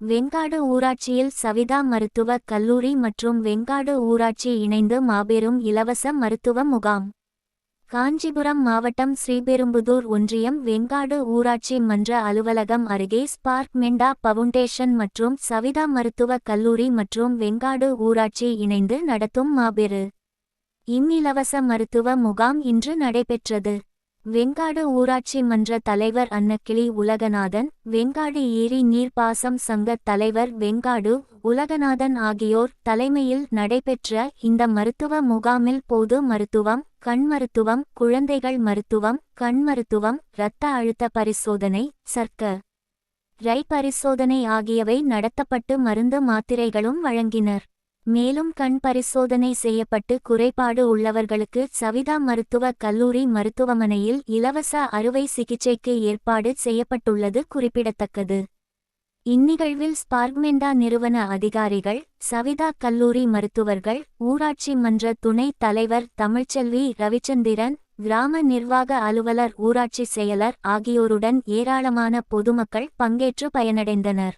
வெங்காடு ஊராட்சியில் சவிதா மருத்துவக் கல்லூரி மற்றும் வெங்காடு ஊராட்சி இணைந்து மாபெரும் இலவச மருத்துவ முகாம். காஞ்சிபுரம் மாவட்டம் ஸ்ரீபெரும்புதூர் ஒன்றியம் வெங்காடு ஊராட்சி மன்ற அலுவலகம் அருகே ஸ்பார்க் மெண்டா பவுண்டேஷன் மற்றும் சவிதா மருத்துவக் கல்லூரி மற்றும் வெங்காடு ஊராட்சி இணைந்து நடத்தும் மாபெரு. இம்மிலவச மருத்துவ முகாம் இன்று நடைபெற்றது. வெங்காடு ஊராட்சி மன்ற தலைவர் அன்னக்கிளி உலகநாதன் வெங்காடு ஏரி நீர்ப்பாசம் சங்க தலைவர் வெங்காடு உலகநாதன் ஆகியோர் தலைமையில் நடைபெற்ற இந்த மருத்துவ முகாமில் பொது மருத்துவம் கண் மருத்துவம் குழந்தைகள் மருத்துவம் கண் மருத்துவம் இரத்த அழுத்த பரிசோதனை சர்க்க ரை பரிசோதனை ஆகியவை நடத்தப்பட்டு மருந்து மாத்திரைகளும் வழங்கினர். மேலும் கண் பரிசோதனை செய்யப்பட்டு குறைபாடு உள்ளவர்களுக்கு சவிதா மருத்துவக் கல்லூரி மருத்துவமனையில் இலவச அறுவை சிகிச்சைக்கு ஏற்பாடு செய்யப்பட்டுள்ளது குறிப்பிடத்தக்கது. இந்நிகழ்வில் ஸ்பார்க்மெண்டா நிறுவன அதிகாரிகள் சவிதா கல்லூரி மருத்துவர்கள் ஊராட்சி மன்ற துணைத் தலைவர் தமிழ்ச்செல்வி ரவிச்சந்திரன் கிராம நிர்வாக அலுவலர் ஊராட்சி செயலர் ஆகியோருடன் ஏராளமான பொதுமக்கள் பங்கேற்று பயனடைந்தனர்.